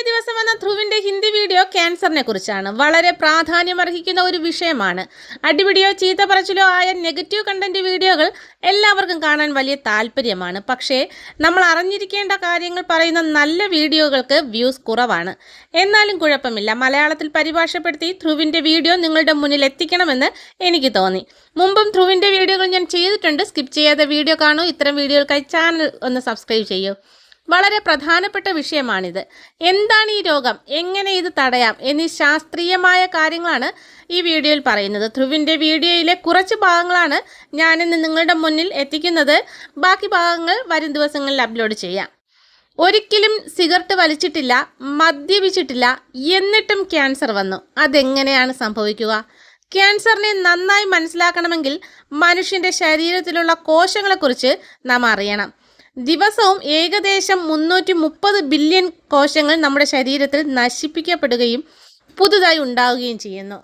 കഴിഞ്ഞ ദിവസം വന്ന ധ്രുവിന്റെ ഹിന്ദി വീഡിയോ ക്യാൻസറിനെ കുറിച്ചാണ്. വളരെ പ്രാധാന്യമർഹിക്കുന്ന ഒരു വിഷയമാണ്. അടിപിടിയോ ചീത്ത പറച്ചിലോ ആയ നെഗറ്റീവ് കണ്ടന്റ് വീഡിയോകൾ എല്ലാവർക്കും കാണാൻ വലിയ താല്പര്യമാണ്. പക്ഷേ നമ്മൾ അറിഞ്ഞിരിക്കേണ്ട കാര്യങ്ങൾ പറയുന്ന നല്ല വീഡിയോകൾക്ക് വ്യൂസ് കുറവാണ്. എന്നാലും കുഴപ്പമില്ല. മലയാളത്തിൽ പരിഭാഷപ്പെടുത്തി ധ്രുവിന്റെ വീഡിയോ നിങ്ങളുടെ മുന്നിൽ എത്തിക്കണമെന്ന് എനിക്ക് തോന്നി. മുമ്പും ധ്രുവിന്റെ വീഡിയോകൾ ഞാൻ ചെയ്തിട്ടുണ്ട്. സ്കിപ്പ് ചെയ്യാതെ വീഡിയോ കാണൂ. ഇത്തരം വീഡിയോകൾക്കായി ചാനൽ ഒന്ന് സബ്സ്ക്രൈബ് ചെയ്യൂ. വളരെ പ്രധാനപ്പെട്ട വിഷയമാണിത്. എന്താണ് ഈ രോഗം? എങ്ങനെ ഇത് തടയാം? എന്നീ ശാസ്ത്രീയമായ കാര്യങ്ങളാണ് ഈ വീഡിയോയിൽ പറയുന്നത്. ധ്രുവിന്റെ വീഡിയോയിലെ കുറച്ച് ഭാഗങ്ങളാണ് ഞാനിന്ന് നിങ്ങളുടെ മുന്നിൽ എത്തിക്കുന്നത്. ബാക്കി ഭാഗങ്ങൾ വരും ദിവസങ്ങളിൽ അപ്ലോഡ് ചെയ്യാം. ഒരിക്കലും സിഗരറ്റ് വലിച്ചിട്ടില്ല മദ്യപിച്ചിട്ടില്ല എന്നിട്ടും ക്യാൻസർ വന്നു. അതെങ്ങനെയാണ് സംഭവിക്കുക? ക്യാൻസറിനെ നന്നായി മനസ്സിലാക്കണമെങ്കിൽ മനുഷ്യന്റെ ശരീരത്തിലുള്ള കോശങ്ങളെക്കുറിച്ച് നാം അറിയണം. ദിവസവും ഏകദേശം മുന്നൂറ്റി മുപ്പത് ബില്യൺ കോശങ്ങൾ നമ്മുടെ ശരീരത്തിൽ നശിപ്പിക്കപ്പെടുകയും പുതുതായി ഉണ്ടാവുകയും ചെയ്യുന്നു.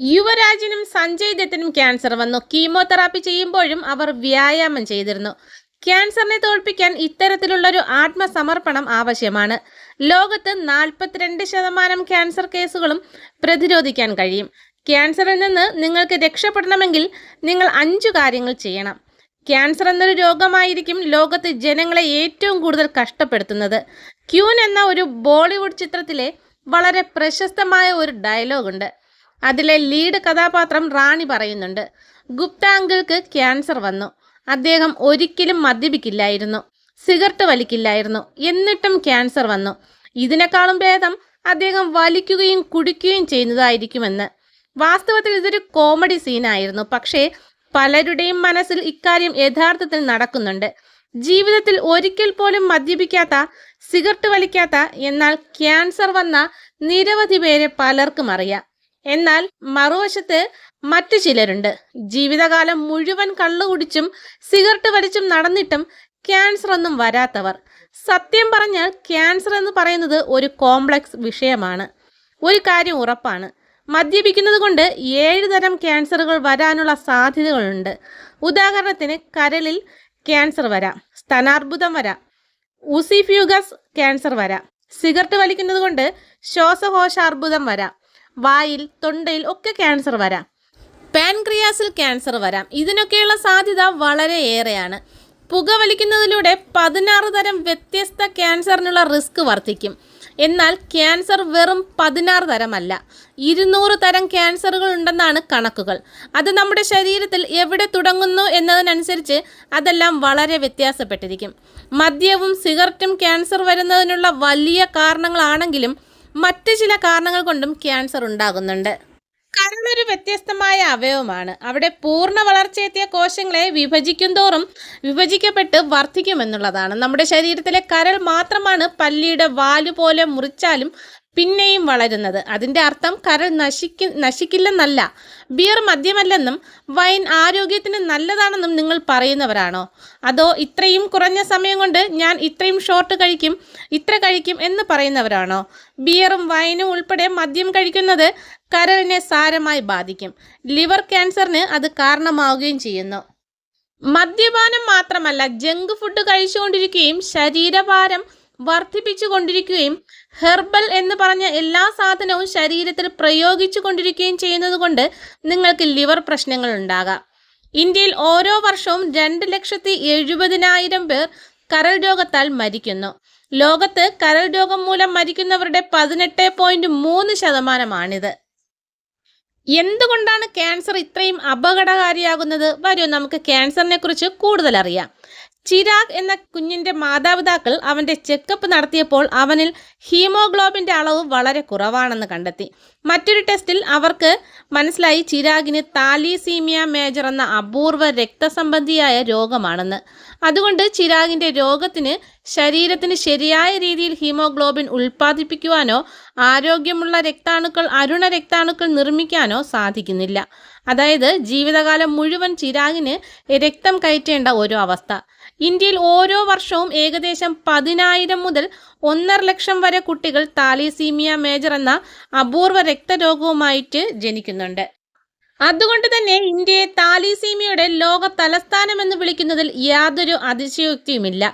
യുവരാജിനും സഞ്ജയ് ദത്തിനും ക്യാൻസർ വന്നു. കീമോതെറാപ്പി ചെയ്യുമ്പോഴും അവർ വ്യായാമം ചെയ്തിരുന്നു. ക്യാൻസറിനെ തോൽപ്പിക്കാൻ ഇത്തരത്തിലുള്ളൊരു ആത്മസമർപ്പണം ആവശ്യമാണ്. ലോകത്ത് നാൽപ്പത്തിരണ്ട് ശതമാനം ക്യാൻസർ കേസുകളും പ്രതിരോധിക്കാൻ കഴിയും. ക്യാൻസറിൽ നിന്ന് നിങ്ങൾക്ക് രക്ഷപ്പെടണമെങ്കിൽ നിങ്ങൾ അഞ്ചു കാര്യങ്ങൾ ചെയ്യണം. ക്യാൻസർ എന്നൊരു രോഗമായിരിക്കും ലോകത്ത് ജനങ്ങളെ ഏറ്റവും കൂടുതൽ കഷ്ടപ്പെടുത്തുന്നത്. ക്യൂൻ എന്ന ഒരു ബോളിവുഡ് ചിത്രത്തിലെ വളരെ പ്രശസ്തമായ ഒരു ഡയലോഗ് ഉണ്ട് അതിലെ ലീഡ് കഥാപാത്രം റാണി പറയുന്നുണ്ട് ഗുപ്ത അങ്കിൾക്ക് ക്യാൻസർ വന്നു. അദ്ദേഹം ഒരിക്കലും മദ്യപിക്കില്ലായിരുന്നു സിഗരറ്റ് വലിക്കില്ലായിരുന്നു. എന്നിട്ടും ക്യാൻസർ വന്നു. ഇതിനേക്കാളും ഭേദം അദ്ദേഹം വലിക്കുകയും കുടിക്കുകയും ചെയ്യുന്നതായിരിക്കുമെന്ന്. വാസ്തവത്തിൽ ഇതൊരു കോമഡി സീനായിരുന്നു. പക്ഷേ പലരുടെയും മനസ്സിൽ ഇക്കാര്യം യഥാർത്ഥത്തിൽ നടക്കുന്നുണ്ട്. ജീവിതത്തിൽ ഒരിക്കൽ പോലും മദ്യപിക്കാത്ത സിഗരറ്റ് വലിക്കാത്ത എന്നാൽ ക്യാൻസർ വന്ന നിരവധി പേരെ പലർക്കും അറിയാം. എന്നാൽ മറുവശത്ത് മറ്റു ചിലരുണ്ട്. ജീവിതകാലം മുഴുവൻ കള്ളു കുടിച്ചും സിഗരറ്റ് വലിച്ചും നടന്നിട്ടും ക്യാൻസർ ഒന്നും വരാത്തവർ. സത്യം പറഞ്ഞാൽ ക്യാൻസർ എന്ന് പറയുന്നത് ഒരു കോംപ്ലക്സ് വിഷയമാണ്. ഒരു കാര്യം ഉറപ്പാണ്. മദ്യപിക്കുന്നത് കൊണ്ട് ഏഴ് തരം ക്യാൻസറുകൾ വരാനുള്ള സാധ്യതകളുണ്ട്. ഉദാഹരണത്തിന് കരളിൽ ക്യാൻസർ വരാം സ്തനാർബുദം വരാം ഉസിഫ്യൂഗസ് ക്യാൻസർ വരാം സിഗരറ്റ് വലിക്കുന്നത് കൊണ്ട് ശ്വാസകോശാർബുദം വരാം വായിൽ തൊണ്ടയിൽ ഒക്കെ ക്യാൻസർ വരാം പാൻക്രിയാസിൽ ക്യാൻസർ വരാം. ഇതിനൊക്കെയുള്ള സാധ്യത വളരെ ഏറെയാണ് പുകവലിക്കുന്നതിലൂടെ പതിനാറ് തരം വ്യത്യസ്ത ക്യാൻസറിനുള്ള റിസ്ക് വർദ്ധിക്കും. എന്നാൽ ക്യാൻസർ വെറും പതിനാറ് തരമല്ല. ഇരുന്നൂറ് തരം ക്യാൻസറുകൾ ഉണ്ടെന്നാണ് കണക്കുകൾ. അത് നമ്മുടെ ശരീരത്തിൽ എവിടെ തുടങ്ങുന്നു എന്നതിനനുസരിച്ച് അതെല്ലാം വളരെ വ്യത്യാസപ്പെട്ടിരിക്കും. മദ്യവും സിഗരറ്റും ക്യാൻസർ വരുന്നതിനുള്ള വലിയ കാരണങ്ങളാണെങ്കിലും മറ്റ് ചില കാരണങ്ങൾ കൊണ്ടും ക്യാൻസർ ഉണ്ടാകുന്നുണ്ട്. കരളൊരു വ്യത്യസ്തമായ അവയവമാണ്. അവിടെ പൂർണ വളർച്ചയെത്തിയ കോശങ്ങളെ വിഭജിക്കും തോറും വിഭജിക്കപ്പെട്ട് വർദ്ധിക്കുമെന്നുള്ളതാണ്. നമ്മുടെ ശരീരത്തിലെ കരൾ മാത്രമാണ് പല്ലിയുടെ വാൽ പോലെ മുറിച്ചാലും പിന്നെയും വളരുന്നത്. അതിന്റെ അർത്ഥം കരൾ നശിക്കി നശിക്കില്ലെന്നല്ല. ബിയർ മദ്യമല്ലെന്നും വൈൻ ആരോഗ്യത്തിന് നല്ലതാണെന്നും നിങ്ങൾ പറയുന്നവരാണോ? അതോ ഇത്രയും കുറഞ്ഞ സമയം കൊണ്ട് ഞാൻ ഇത്രയും ഷോർട്ട് കഴിക്കും ഇത്ര കഴിക്കും എന്ന് പറയുന്നവരാണോ? ബിയറും വൈനും ഉൾപ്പെടെ മദ്യം കഴിക്കുന്നത് കരളിനെ സാരമായി ബാധിക്കും. ലിവർ ക്യാൻസറിന് അത് കാരണമാവുകയും ചെയ്യുന്നു. മദ്യപാനം മാത്രമല്ല ജങ്ക് ഫുഡ് കഴിച്ചുകൊണ്ടിരിക്കുകയും ശരീരഭാരം വർദ്ധിപ്പിച്ചു കൊണ്ടിരിക്കുകയും ഹെർബൽ എന്ന് പറഞ്ഞ എല്ലാ സാധനവും ശരീരത്തിൽ പ്രയോഗിച്ചു കൊണ്ടിരിക്കുകയും ചെയ്യുന്നത് കൊണ്ട് നിങ്ങൾക്ക് ലിവർ പ്രശ്നങ്ങൾ ഉണ്ടാകാം. ഇന്ത്യയിൽ ഓരോ വർഷവും രണ്ട് ലക്ഷത്തി എഴുപതിനായിരം പേർ കരൾ രോഗത്താൽ മരിക്കുന്നു. ലോകത്ത് കരൾ രോഗം മൂലം മരിക്കുന്നവരുടെ പതിനെട്ട് പോയിന്റ് മൂന്ന് ശതമാനമാണിത്. എന്തുകൊണ്ടാണ് ക്യാൻസർ ഇത്രയും അപകടകാരിയാകുന്നത്? വരൂ നമുക്ക് ക്യാൻസറിനെ കുറിച്ച് കൂടുതൽ അറിയാം ചിരാഗ് എന്ന കുഞ്ഞിന്റെ മാതാപിതാക്കൾ അവന്റെ ചെക്കപ്പ് നടത്തിയപ്പോൾ അവനിൽ ഹീമോഗ്ലോബിന്റെ അളവ് വളരെ കുറവാണെന്ന് കണ്ടെത്തി. മറ്റൊരു ടെസ്റ്റിൽ അവർക്ക് മനസ്സിലായി ചിരാഗിന് താലീസീമിയ മേജർ എന്ന അപൂർവ രക്തസംബന്ധിയായ രോഗമാണെന്ന്. അതുകൊണ്ട് ചിരാഗിന്റെ രോഗത്തിന് ശരീരത്തിന് ശരിയായ രീതിയിൽ ഹീമോഗ്ലോബിൻ ഉൽപ്പാദിപ്പിക്കുവാനോ ആരോഗ്യമുള്ള രക്താണുക്കൾ അരുണ രക്താണുക്കൾ നിർമ്മിക്കാനോ സാധിക്കുന്നില്ല. അതായത് ജീവിതകാലം മുഴുവൻ ചിരാഗിന് രക്തം കയറ്റേണ്ട ഒരു അവസ്ഥ. ഇന്ത്യയിൽ ഓരോ വർഷവും ഏകദേശം പതിനായിരം മുതൽ ഒന്നര ലക്ഷം വരെ കുട്ടികൾ താലിസീമിയ മേജർ എന്ന അപൂർവ രക്തരോഗവുമായിട്ട് ജനിക്കുന്നുണ്ട്. അതുകൊണ്ട് തന്നെ ഇന്ത്യയെ താലിസീമിയയുടെ ലോക തലസ്ഥാനം എന്ന് വിളിക്കുന്നതിൽ യാതൊരു അതിശയോക്തിയുമില്ല.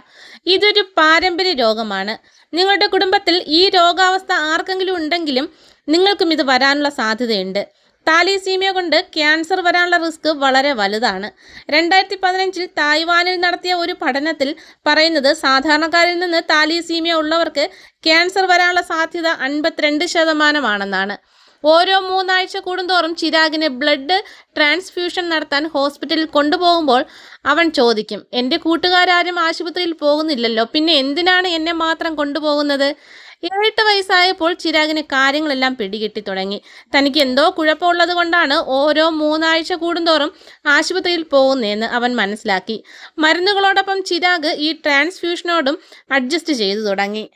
ഇതൊരു പാരമ്പര്യ രോഗമാണ്. നിങ്ങളുടെ കുടുംബത്തിൽ ഈ രോഗാവസ്ഥ ആർക്കെങ്കിലും ഉണ്ടെങ്കിലും നിങ്ങൾക്കും ഇത് വരാനുള്ള സാധ്യതയുണ്ട്. താലീസീമിയ കൊണ്ട് ക്യാൻസർ വരാനുള്ള റിസ്ക് വളരെ വലുതാണ്. രണ്ടായിരത്തി പതിനഞ്ചിൽ തായ്വാനിൽ നടത്തിയ ഒരു പഠനത്തിൽ പറയുന്നത് സാധാരണക്കാരിൽ നിന്ന് താലിസീമിയ ഉള്ളവർക്ക് ക്യാൻസർ വരാനുള്ള സാധ്യത അൻപത്തിരണ്ട് ശതമാനമാണെന്നാണ്. ഓരോ മൂന്നാഴ്ച കൂടുന്തോറും ചിരാഗിന് ബ്ലഡ് ട്രാൻസ്ഫ്യൂഷൻ നടത്താൻ ഹോസ്പിറ്റലിൽ കൊണ്ടുപോകുമ്പോൾ അവൻ ചോദിക്കും എന്റെ കൂട്ടുകാരും ആശുപത്രിയിൽ പോകുന്നില്ലല്ലോ പിന്നെ എന്തിനാണ് എന്നെ മാത്രം കൊണ്ടുപോകുന്നത്? ഏഴെട്ട് വയസ്സായപ്പോൾ ചിരാഗിന് കാര്യങ്ങളെല്ലാം പിടികിട്ടി തുടങ്ങി. തനിക്ക് എന്തോ കുഴപ്പമുള്ളത് കൊണ്ടാണ് ഓരോ മൂന്നാഴ്ച കൂടുന്തോറും ആശുപത്രിയിൽ പോകുന്നതെന്ന് അവൻ മനസ്സിലാക്കി. മരുന്നുകളോടൊപ്പം ചിരാഗ് ഈ ട്രാൻസ്ഫ്യൂഷനോടും അഡ്ജസ്റ്റ് ചെയ്തു തുടങ്ങി.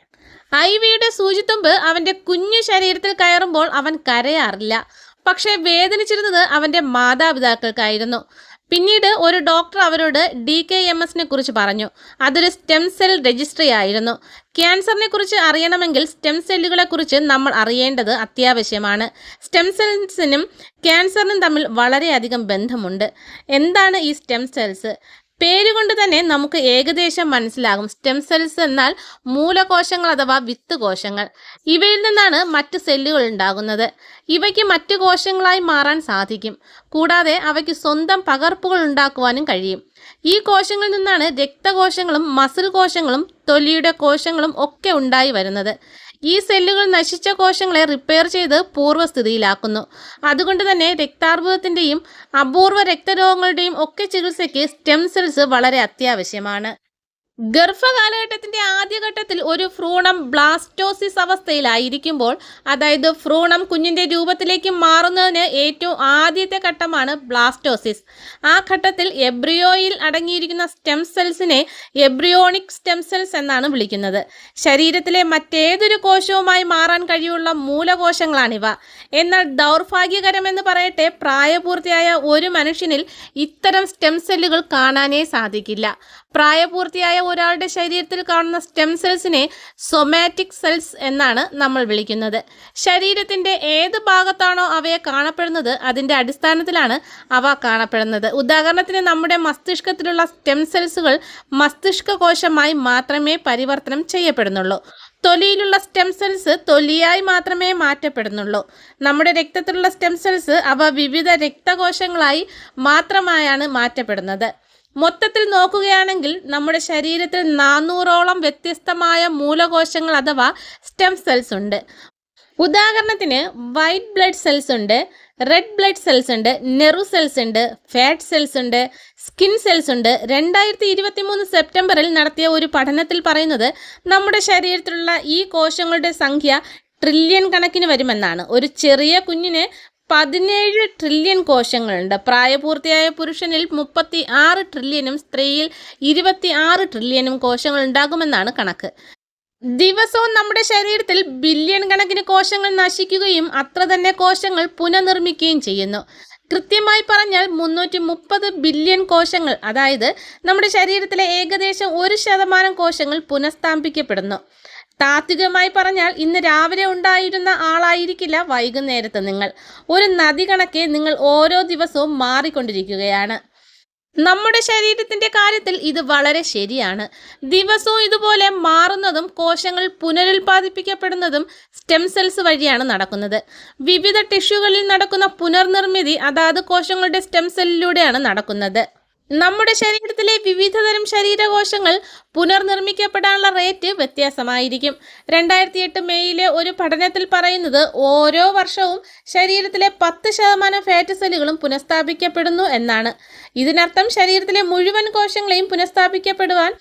ഐ വിയുടെ സൂചിത്തുമ്പ് അവന്റെ കുഞ്ഞു ശരീരത്തിൽ കയറുമ്പോൾ അവൻ കരയാറില്ല. പക്ഷേ വേദനിച്ചിരുന്നത് അവന്റെ മാതാപിതാക്കൾക്കായിരുന്നു. പിന്നീട് ഒരു ഡോക്ടർ അവരോട് ഡി കെ എം എസിനെ കുറിച്ച് പറഞ്ഞു. അതൊരു സ്റ്റെം സെൽ രജിസ്ട്രി ആയിരുന്നു. ക്യാൻസറിനെ കുറിച്ച് അറിയണമെങ്കിൽ സ്റ്റെം സെല്ലുകളെ കുറിച്ച് നമ്മൾ അറിയേണ്ടത് അത്യാവശ്യമാണ്. സ്റ്റെം സെൽസിനും ക്യാൻസറിനും തമ്മിൽ വളരെയധികം ബന്ധമുണ്ട്. എന്താണ് ഈ സ്റ്റെം സെൽസ് പേരുകൊണ്ട് തന്നെ നമുക്ക് ഏകദേശം മനസ്സിലാകും. സ്റ്റെം സെൽസ് എന്നാൽ മൂലകോശങ്ങൾ അഥവാ വിത്ത് കോശങ്ങൾ ഇവയിൽ നിന്നാണ് മറ്റ് സെല്ലുകൾ ഉണ്ടാകുന്നത്. ഇവയ്ക്ക് മറ്റ് കോശങ്ങളായി മാറാൻ സാധിക്കും. കൂടാതെ അവയ്ക്ക് സ്വന്തം പകർപ്പുകൾ ഉണ്ടാക്കുവാനും കഴിയും. ഈ കോശങ്ങളിൽ നിന്നാണ് രക്തകോശങ്ങളും മസിൽ കോശങ്ങളും തൊലിയുടെ കോശങ്ങളും ഒക്കെ ഉണ്ടായി വരുന്നത്. ഈ സെല്ലുകൾ നശിച്ച കോശങ്ങളെ റിപ്പയർ ചെയ്ത് പൂർവസ്ഥിതിയിലാക്കുന്നു അതുകൊണ്ട് തന്നെ രക്താർബുദത്തിന്റെയും അപൂർവ രക്തരോഗങ്ങളുടെയും ഒക്കെ ചികിത്സയ്ക്ക് സ്റ്റെം സെൽസ് വളരെ അത്യാവശ്യമാണ്. ഗർഭകാലഘട്ടത്തിന്റെ ആദ്യഘട്ടത്തിൽ ഒരു ഭ്രൂണം ബ്ലാസ്റ്റോസിസ് അവസ്ഥയിലായിരിക്കുമ്പോൾ അതായത് ഭ്രൂണം കുഞ്ഞിന്റെ രൂപത്തിലേക്ക് മാറുന്നതിന് ഏറ്റവും ആദ്യത്തെ ഘട്ടമാണ് ബ്ലാസ്റ്റോസിസ്. ആ ഘട്ടത്തിൽ എബ്രിയോയിൽ അടങ്ങിയിരിക്കുന്ന സ്റ്റെം സെൽസിനെ എബ്രിയോണിക് സ്റ്റെം സെൽസ് എന്നാണ് വിളിക്കുന്നത്. ശരീരത്തിലെ മറ്റേതൊരു കോശവുമായി മാറാൻ കഴിയുള്ള മൂലകോശങ്ങളാണിവ. എന്നാൽ ദൗർഭാഗ്യകരമെന്ന് പറയട്ടെ പ്രായപൂർത്തിയായ ഒരു മനുഷ്യനിൽ ഇത്തരം സ്റ്റെം സെല്ലുകൾ കാണാനേ സാധിക്കില്ല. പ്രായപൂർത്തിയായ ഒരാളുടെ ശരീരത്തിൽ കാണുന്ന സ്റ്റെം സെൽസിനെ സൊമാറ്റിക് സെൽസ് എന്നാണ് നമ്മൾ വിളിക്കുന്നത്. ശരീരത്തിന്റെ ഏത് ഭാഗത്താണോ അവയെ കാണപ്പെടുന്നത് അതിന്റെ അടിസ്ഥാനത്തിലാണ് അവ കാണപ്പെടുന്നത്. ഉദാഹരണത്തിന് നമ്മുടെ മസ്തിഷ്കത്തിലുള്ള സ്റ്റെം സെൽസുകൾ മസ്തിഷ്ക കോശമായി മാത്രമേ പരിവർത്തനം ചെയ്യപ്പെടുന്നുള്ളൂ. തൊലിയിലുള്ള സ്റ്റെം സെൽസ് തൊലിയായി മാത്രമേ മാറ്റപ്പെടുന്നുള്ളൂ. നമ്മുടെ രക്തത്തിലുള്ള സ്റ്റെം സെൽസ് അവ വിവിധ രക്തകോശങ്ങളായി മാത്രമായാണ് മാറ്റപ്പെടുന്നത്. മൊത്തത്തിൽ നോക്കുകയാണെങ്കിൽ നമ്മുടെ ശരീരത്തിൽ നാനൂറോളം വ്യത്യസ്തമായ മൂലകോശങ്ങൾ അഥവാ സ്റ്റെം സെൽസ് ഉണ്ട്. ഉദാഹരണത്തിന് വൈറ്റ് ബ്ലഡ് സെൽസ് ഉണ്ട് റെഡ് ബ്ലഡ് സെൽസ് ഉണ്ട് നെറു സെൽസ് ഉണ്ട് ഫാറ്റ് സെൽസ് ഉണ്ട് സ്കിൻ സെൽസ് ഉണ്ട്. രണ്ടായിരത്തി ഇരുപത്തി മൂന്ന് സെപ്റ്റംബറിൽ നടത്തിയ ഒരു പഠനത്തിൽ പറയുന്നത് നമ്മുടെ ശരീരത്തിലുള്ള ഈ കോശങ്ങളുടെ സംഖ്യ ട്രില്യൺ കണക്കിന് വരുമെന്നാണ്. ഒരു ചെറിയ കുഞ്ഞിന് പതിനേഴ് ട്രില്യൺ കോശങ്ങളുണ്ട്. പ്രായപൂർത്തിയായ പുരുഷനിൽ മുപ്പത്തി ആറ് ട്രില്യനും സ്ത്രീയിൽ ഇരുപത്തി ആറ് ട്രില്യനും കോശങ്ങൾ ഉണ്ടാകുമെന്നാണ് കണക്ക്. ദിവസവും നമ്മുടെ ശരീരത്തിൽ ബില്യൺ കണക്കിന് കോശങ്ങൾ നശിക്കുകയും അത്ര തന്നെ കോശങ്ങൾ പുനർനിർമ്മിക്കുകയും ചെയ്യുന്നു. കൃത്യമായി പറഞ്ഞാൽ മുന്നൂറ്റി മുപ്പത് ബില്യൺ കോശങ്ങൾ അതായത് നമ്മുടെ ശരീരത്തിലെ ഏകദേശം ഒരു ശതമാനം കോശങ്ങൾ പുനഃസ്ഥാപിക്കപ്പെടുന്നു. താത്വികമായി പറഞ്ഞാൽ ഇന്ന് രാവിലെ ഉണ്ടായിരുന്ന ആളായിരിക്കില്ല വൈകുന്നേരത്ത് നിങ്ങൾ. ഒരു നദി കണക്കെ നിങ്ങൾ ഓരോ ദിവസവും മാറിക്കൊണ്ടിരിക്കുകയാണ്. നമ്മുടെ ശരീരത്തിന്റെ കാര്യത്തിൽ ഇത് വളരെ ശരിയാണ്. ദിവസവും ഇതുപോലെ മാറുന്നതും കോശങ്ങൾ പുനരുൽപാദിപ്പിക്കപ്പെടുന്നതും സ്റ്റെം സെൽസ് വഴിയാണ് നടക്കുന്നത്. വിവിധ ടിഷ്യൂകളിൽ നടക്കുന്ന പുനർനിർമ്മിതി അതാത് കോശങ്ങളുടെ സ്റ്റെം സെല്ലിലൂടെയാണ് നടക്കുന്നത്. നമ്മുടെ ശരീരത്തിലെ വിവിധതരം ശരീരകോശങ്ങൾ പുനർനിർമ്മിക്കപ്പെടാനുള്ള റേറ്റ് വ്യത്യാസമായിരിക്കും. രണ്ടായിരത്തി എട്ട് മെയ്യിലെ ഒരു പഠനത്തിൽ പറയുന്നത് ഓരോ വർഷവും ശരീരത്തിലെ പത്ത് ശതമാനം ഫാറ്റ് സെല്ലുകളും പുനഃസ്ഥാപിക്കപ്പെടുന്നു എന്നാണ്. ഇതിനർത്ഥം ശരീരത്തിലെ മുഴുവൻ കോശങ്ങളെയും പുനഃസ്ഥാപിക്കപ്പെടുവാൻ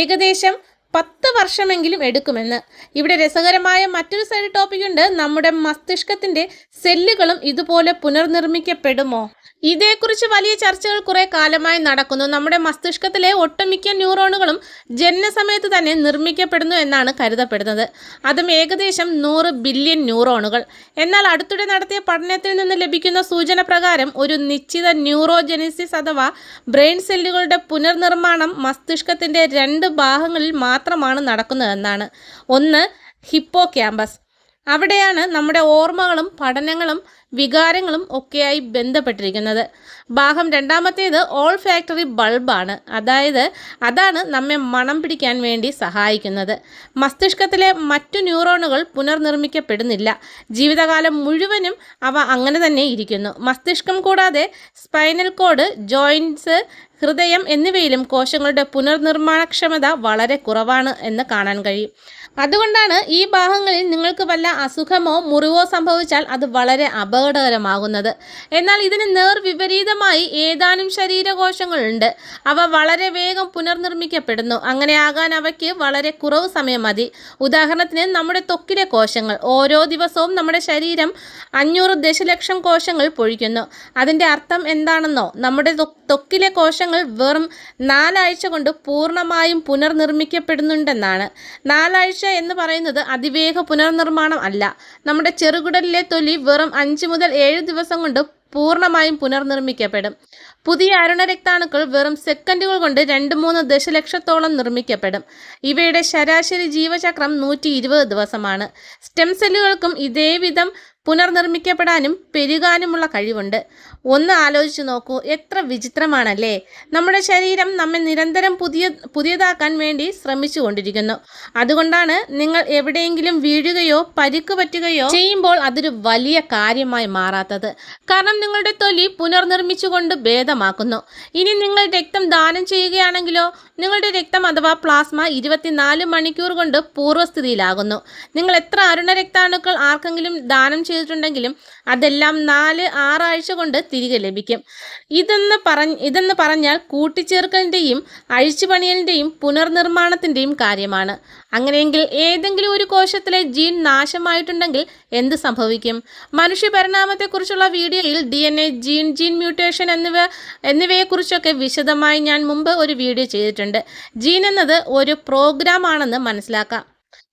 ഏകദേശം പത്ത് വർഷമെങ്കിലും എടുക്കുമെന്ന്. ഇവിടെ രസകരമായ മറ്റൊരു സൈഡ് ടോപ്പിക് ഉണ്ട്. നമ്മുടെ മസ്തിഷ്കത്തിന്റെ സെല്ലുകളും ഇതുപോലെ പുനർനിർമ്മിക്കപ്പെടുമോ? ഇതേക്കുറിച്ച് വലിയ ചർച്ചകൾ കുറെ കാലമായി നടക്കുന്നു. നമ്മുടെ മസ്തിഷ്കത്തിലെ ഒട്ടുമിക്ക ന്യൂറോണുകളും ജനനസമയത്ത് തന്നെ നിർമ്മിക്കപ്പെടുന്നു എന്നാണ് കരുതപ്പെടുന്നത്. അതും ഏകദേശം നൂറ് ബില്യൺ ന്യൂറോണുകൾ എന്നാൽ അടുത്തിടെ നടത്തിയ പഠനത്തിൽ നിന്ന് ലഭിക്കുന്ന സൂചന പ്രകാരം ഒരു നിശ്ചിത ന്യൂറോജെനിസിസ് അഥവാ ബ്രെയിൻ സെല്ലുകളുടെ പുനർനിർമ്മാണം മസ്തിഷ്കത്തിന്റെ രണ്ട് ഭാഗങ്ങളിൽ മാത്രമാണ് നടക്കുന്നതെന്നാണ്. ഒന്ന് ഹിപ്പോ ക്യാമ്പസ് അവിടെയാണ് നമ്മുടെ ഓർമ്മകളും പഠനങ്ങളും വികാരങ്ങളും ഒക്കെയായി ബന്ധപ്പെട്ടിരിക്കുന്നത്. ഭാഗം രണ്ടാമത്തേത് ഓൾ ഫാക്ടറി ബൾബാണ് അതായത് അതാണ് നമ്മെ മണം പിടിക്കാൻ വേണ്ടി സഹായിക്കുന്നത്. മസ്തിഷ്കത്തിലെ മറ്റു ന്യൂറോണുകൾ പുനർനിർമ്മിക്കപ്പെടുന്നില്ല. ജീവിതകാലം മുഴുവനും അവ അങ്ങനെ തന്നെ ഇരിക്കുന്നു. മസ്തിഷ്കം കൂടാതെ സ്പൈനൽ കോഡ് ജോയിന്റ്സ് ഹൃദയം എന്നിവയിലും കോശങ്ങളുടെ പുനർനിർമ്മാണക്ഷമത വളരെ കുറവാണ് എന്ന് കാണാൻ കഴിയും. അതുകൊണ്ടാണ് ഈ ഭാഗങ്ങളിൽ നിങ്ങൾക്ക് വല്ല അസുഖമോ മുറിവോ സംഭവിച്ചാൽ അത് വളരെ അപകടകരമാകുന്നത്. എന്നാൽ ഇതിന് നേർവിപരീതമായി ഏതാനും ശരീരകോശങ്ങളുണ്ട് അവ വളരെ വേഗം പുനർനിർമ്മിക്കപ്പെടുന്നു. അങ്ങനെ ആകാൻ അവയ്ക്ക് വളരെ കുറവ് സമയം മതി. ഉദാഹരണത്തിന് നമ്മുടെ തൊക്കിലെ കോശങ്ങൾ. ഓരോ ദിവസവും നമ്മുടെ ശരീരം അഞ്ഞൂറ് ദശലക്ഷം കോശങ്ങൾ പൊഴിക്കുന്നു. അതിന്റെ അർത്ഥം എന്താണെന്നോ? നമ്മുടെ തൊക്കിലെ കോശങ്ങൾ വെറും നാലാഴ്ച കൊണ്ട് പൂർണമായും പുനർനിർമ്മിക്കപ്പെടുന്നുണ്ടെന്നാണ്. നാലാഴ്ച എന്ന് പറയുന്നത് അതിവേഗ പുനർനിർമ്മാണം അല്ല. നമ്മുടെ ചെറുകുടലിലെ തൊലി വെറും അഞ്ച് മുതൽ ഏഴ് ദിവസം കൊണ്ട് പൂർണമായും പുനർനിർമ്മിക്കപ്പെടും. പുതിയ അരുണരക്താണുക്കൾ വെറും സെക്കൻഡുകൾ കൊണ്ട് രണ്ട് മൂന്ന് ദശലക്ഷത്തോളം നിർമ്മിക്കപ്പെടും. ഇവയുടെ ശരാശരി ജീവചക്രം നൂറ്റി ദിവസമാണ്. സ്റ്റെം സെല്ലുകൾക്കും ഇതേവിധം പുനർനിർമ്മിക്കപ്പെടാനും പെരുകാനുമുള്ള കഴിവുണ്ട്. ഒന്ന് ആലോചിച്ച് നോക്കൂ എത്ര വിചിത്രമാണല്ലേ? നമ്മുടെ ശരീരം നമ്മെ നിരന്തരം പുതിയ പുതിയതാക്കാൻ വേണ്ടി ശ്രമിച്ചു കൊണ്ടിരിക്കുന്നു അതുകൊണ്ടാണ് നിങ്ങൾ എവിടെയെങ്കിലും വീഴുകയോ പരിക്ക് പറ്റുകയോ ചെയ്യുമ്പോൾ അതൊരു വലിയ കാര്യമായി മാറാത്തത്. കാരണം നിങ്ങളുടെ തൊലി പുനർനിർമ്മിച്ചുകൊണ്ട് ഭേദമാക്കുന്നു. ഇനി നിങ്ങൾ രക്തം ദാനം ചെയ്യുകയാണെങ്കിലോ നിങ്ങളുടെ രക്തം അഥവാ പ്ലാസ്മ ഇരുപത്തിനാല് മണിക്കൂർ കൊണ്ട് പൂർവസ്ഥിതിയിലാകുന്നു. നിങ്ങൾ എത്ര അരുണ രക്താണുക്കൾ ആർക്കെങ്കിലും ദാനം ചെയ്തിട്ടുണ്ടെങ്കിലും അതെല്ലാം നാല് ആറാഴ്ച കൊണ്ട് തിരികെ ലഭിക്കും. ഇതെന്ന് പറഞ്ഞ ഇതെന്ന് പറഞ്ഞാൽ കൂട്ടിച്ചേർക്കലിന്റെയും അഴിച്ചുപണിയലിന്റെയും പുനർനിർമ്മാണത്തിന്റെയും കാര്യമാണ്. അങ്ങനെയെങ്കിൽ ഏതെങ്കിലും ഒരു കോശത്തിലെ ജീൻ നാശമായിട്ടുണ്ടെങ്കിൽ എന്ത് സംഭവിക്കും? മനുഷ്യ പരിണാമത്തെക്കുറിച്ചുള്ള വീഡിയോയിൽ D N A gene gene mutation എന്നിവ എന്നിവയെക്കുറിച്ചൊക്കെ വിശദമായി ഞാൻ മുമ്പ് ഒരു വീഡിയോ ചെയ്തിട്ടുണ്ട്. ജീൻ എന്നത് ഒരു പ്രോഗ്രാം ആണെന്ന് മനസ്സിലാക്കാം.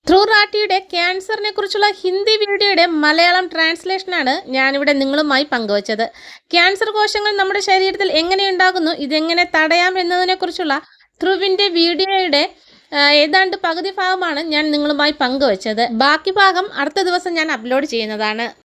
ധ്രുവ് റാട്ടിയുടെ ക്യാൻസറിനെ കുറിച്ചുള്ള ഹിന്ദി വീഡിയോയുടെ മലയാളം ട്രാൻസ്ലേഷനാണ് ഞാനിവിടെ നിങ്ങളുമായി പങ്കുവച്ചത്. ക്യാൻസർ കോശങ്ങൾ നമ്മുടെ ശരീരത്തിൽ എങ്ങനെ ഉണ്ടാകുന്നു ഇതെങ്ങനെ തടയാം എന്നതിനെക്കുറിച്ചുള്ള ധ്രുവിന്റെ വീഡിയോയുടെ ഏതാണ്ട് പകുതി ഭാഗമാണ് ഞാൻ നിങ്ങളുമായി പങ്കുവച്ചത്. ബാക്കി ഭാഗം അടുത്ത ദിവസം ഞാൻ അപ്ലോഡ് ചെയ്യുന്നതാണ്.